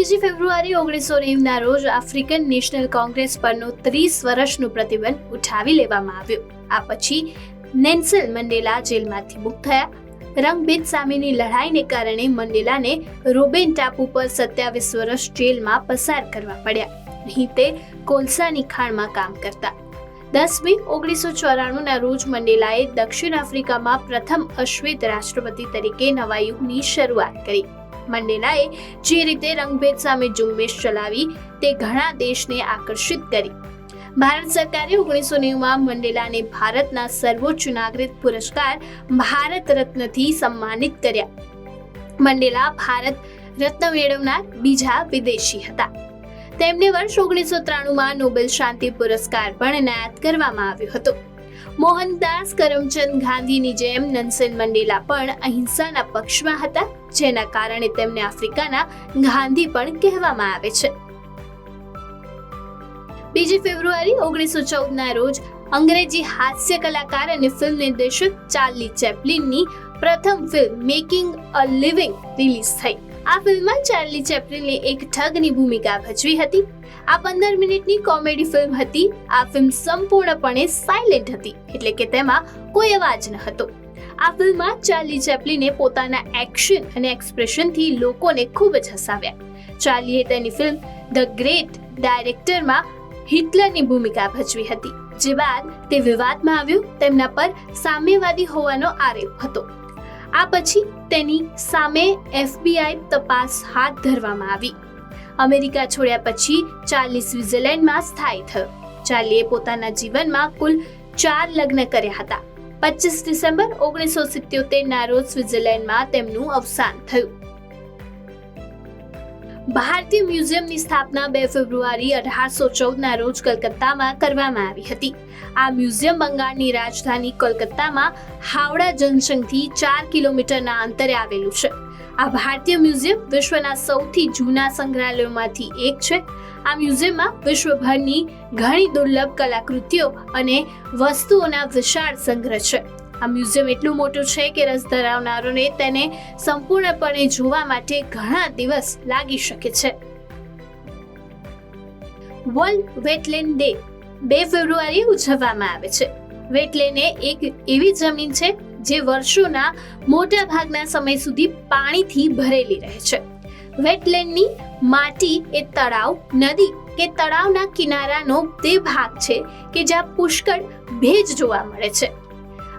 બીજી ફેબ્રુઆરી ઓગણીસો નેવના રોજ આફ્રિકન નેશનલ કોંગ્રેસ પરનો ત્રીસ વર્ષનું પ્રતિબંધ ઉઠાવી લેવામાં આવ્યો. આ પછી નેન્સલ મંડેલા જેલમાંથી મુક્ત થયા. રંગભેદ સામેની લડાઈને કારણે મંડેલાને રોબેન ટાપુ પર સત્યાવીસ વર્ષ જેલમાં પસાર કરવા પડ્યા. અહીં તે કોલસાની ખાણમાં કામ કરતા. દસ મે ઓગણીસો ચોરાણુંના રોજ મંડેલાએ દક્ષિણ આફ્રિકામાં પ્રથમ અશ્વેત રાષ્ટ્રપતિ તરીકે નવા યુગની શરૂઆત કરી. મંડેલાએ જે રીતે રંગભેદ સામે ઝુંબેશ ચલાવી તે ઘણા દેશને આકર્ષિત કરી. ભારત સરકારે ઓગણીસો નેવુંમાં મંડેલાને ભારતના સર્વોચ્ચ નાગરિક પુરસ્કાર ભારત રત્નથી સન્માનિત કર્યા. મંડેલા ભારત રત્ન મેળવનાર બીજા વિદેશી હતા. તેમને વર્ષ ઓગણીસો ત્રાણુંમાં નોબેલ શાંતિ પુરસ્કાર પણ એનાયત કરવામાં આવ્યો હતો. મોહનદાસ, કરમચંદ ગાંધીની જેમ નનસેન મંડેલા પણ અહિંસાના પક્ષમાં હતા, જેના કારણે તેમને આફ્રિકાના ગાંધી પણ કહેવામાં આવે છે. બીજી ફેબ્રુઆરી ઓગણીસો ચૌદના રોજ અંગ્રેજી હાસ્ય કલાકાર અને ફિલ્મ નિર્દેશક ચાર્લી ચેપ્લિનની પ્રથમ film making a living release થઈ. આ ફિલ્મમાં ચાર્લી ચેપ્લિને એક ઠગની ભૂમિકા ભજવી હતી. આ પંદર મિનિટની કોમેડી ફિલ્મ હતી. આ ફિલ્મ સંપૂર્ણપણે સાયલેન્ટ હતી, એટલે કે તેમાં કોઈ અવાજ ન હતો. આ ફિલ્મમાં ચાર્લી ચેપ્લિને પોતાના એક્શન અને એક્સપ્રેશનથી લોકોને ખૂબ જ હસાવ્યા. ચાર્લીએ તેની ફિલ્મ ધ ગ્રેટ ડાયરેક્ટરમાં હિટલરની ભૂમિકા ભજવી હતી. જે બાદ તે વિવાદમાં આવ્યું, તેમના પર સામ્યવાદી હોવાનો આરોપ હતો. આ પછી તેની સામે એફબીઆઈ તપાસ હાથ ધરવામાં આવી. અમેરિકા છોડ્યા પછી ચાર્લી સ્વિટ્ઝરલેન્ડમાં સ્થાયી થયો. ચાર્લીએ પોતાના જીવનમાં કુલ ચાર લગ્ન કર્યા હતા. પચીસ ડિસેમ્બર ઓગણીસો સિત્યોતેરના રોજ સ્વિટ્ઝરલેન્ડમાં તેમનું અવસાન થયું. ભારતીય મ્યુઝિયમની સ્થાપના બે ફેબ્રુઆરી અઢારસો ચૌદના રોજ કલકત્તામાં કરવામાં આવી હતી. આ મ્યુઝિયમ બંગાળની રાજધાની કોલકાતામાં હાવડા જંકશનથી ચાર કિલોમીટરના અંતરે આવેલું છે. આ ભારતીય મ્યુઝિયમ વિશ્વના સૌથી જૂના સંગ્રહાલયોમાંથી એક છે. આ મ્યુઝિયમમાં વિશ્વભરની ઘણી દુર્લભ કલાકૃતિઓ અને વસ્તુઓના વિશાળ સંગ્રહ છે. આ મ્યુઝિયમ એટલું મોટું છે કે રસ ધરાવનારોને તેને સંપૂર્ણપણે જોવા માટે ઘણા દિવસ લાગી શકે છે. વર્લ્ડ વેટલેન્ડ ડે બે ફેબ્રુઆરી ઉજવવામાં આવે છે. વેટલેન્ડ એ એક એવી જમીન છે જે વર્ષોના મોટા ભાગના સમય સુધી પાણીથી ભરેલી રહે છે. વેટલેન્ડની માટી એ તળાવ, નદી કે તળાવના કિનારાનો તે ભાગ છે કે જ્યાં પુષ્કળ ભેજ જોવા મળે છે.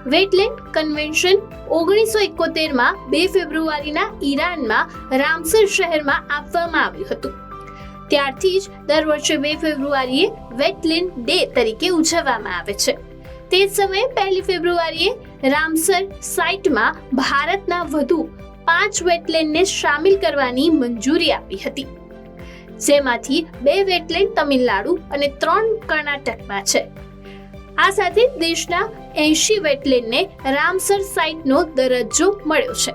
વેટલેન્ડ કન્વેન્શન ઓગણીસો એકોતેરમાં બે ફેબ્રુઆરીના ઈરાનમાં રામસર શહેરમાં આપવામાં આવ્યું હતું. ત્યારથી જ દર વર્ષે બે ફેબ્રુઆરીએ વેટલેન્ડ ડે તરીકે ઉજવવામાં આવે છે. તે જ સમયે પહેલી ફેબ્રુઆરીએ રામસર સાઇટમાં ભારતના વધુ પાંચ વેટલેન્ડને સામેલ કરવાની મંજૂરી આપી હતી. જેમાંથી બે વેટલેન્ડ તમિલનાડુ અને ત્રણ કર્ણાટકમાં છે. આ સાથે દેશના એંશી વેટલેન્ડને રામસર સાઇટનો દરજ્જો મળ્યો છે.